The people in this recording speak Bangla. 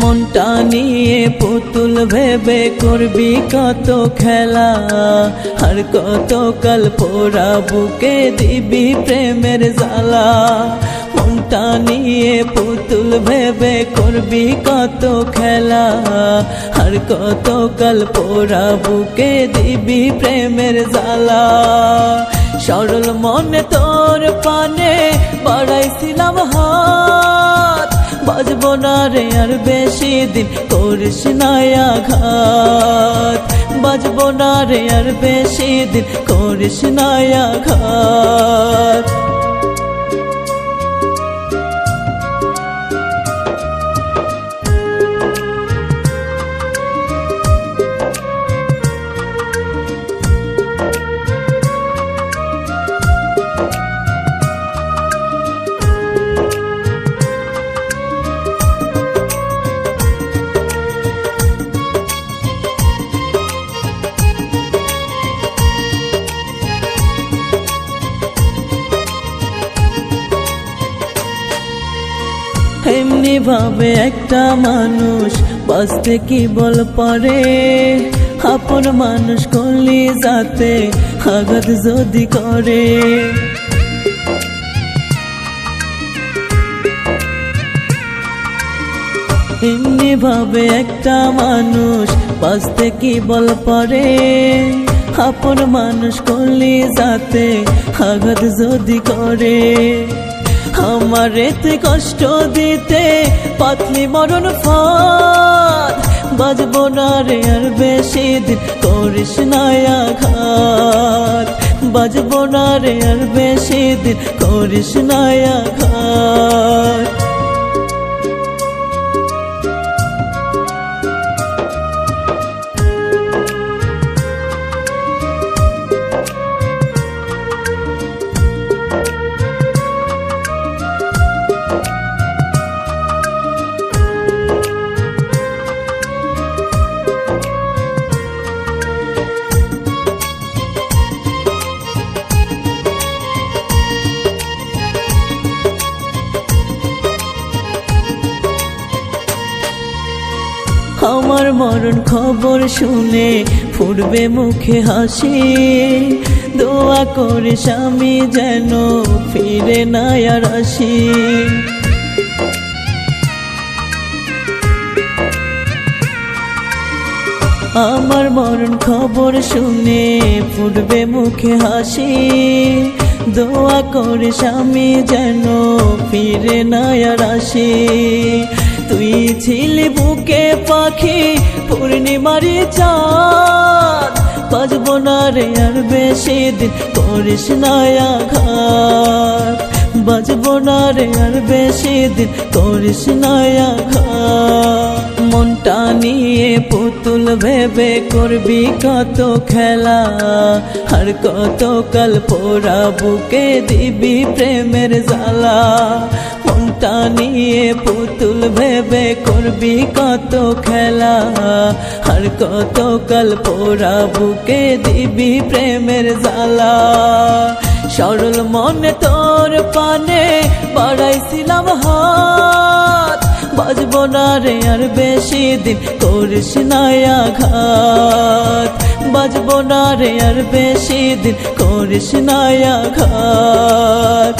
মনটা নিয়ে পুতুল ভেবে করবি কত খেলা। আর কত কাল পোড়া বুকে দিবি প্রেমের জ্বালা। মনটা নিয়ে পুতুল ভেবে করবি কত খেলা। আর কত কাল পোড়া বুকে দিবি প্রেমের জ্বালা। সরল মনে তোর পানে বাড়াইছিলাম হাত। বাজবো না রে আর বেশি দিন করিস না আঘাত। বাজবো না রে আর বেশি দিন করিস না আঘাত। এমনি ভাবে একটা মানুষ বাঁচতে কি বল পারে? আপন মানুষ করলি যাতে আঘাত যদি করে। এমনি ভাবে একটা মানুষ বাঁচতে কি বল পারে? আপন মানুষ করলি যাতে আঘাত যদি করে। আমার এতে কষ্ট দিতে, পাতলি মরণ ফাঁদ। বাজব না রে আর বেশি দিন, করিস না আঘাত। বাজব না রে আর বেশি দিন, করিস না আমার মরণ খবর শুনে ফুটবে মুখে হাসি। দোয়া করে স্বামী যেন ফিরে না আর আসি। আমার মরণ খবর শুনে ফুটবে মুখে হাসি। দোয়া করে স্বামী যেন ফিরে না আর আসি। তুই ছিলি বুকে পাখি, পূর্ণিমারি চাঁদ। বাজবো না রে আর বেশি দিন, করিস না আঘাত। বাজবো না রে আর বেশি দিন, করিস না আঘাত। মনটা নিয়ে পুতুল ভেবে করবি কত খেলা। আর কত কাল পোড়া বুকে দিবি প্রেমের জ্বালা। মনটা নিয়ে পুতুল ভেবে করবি কত খেলা। আর কত কাল পোড়া বুকে দিবি প্রেমের জ্বালা। সরল মনে তোর পানে বাড়াইছিলাম হাত। বাজব না রে আর বেশি দিন করিস না আঘাত। বাজবো না রে আর বেশি দিন করিস আঘাত।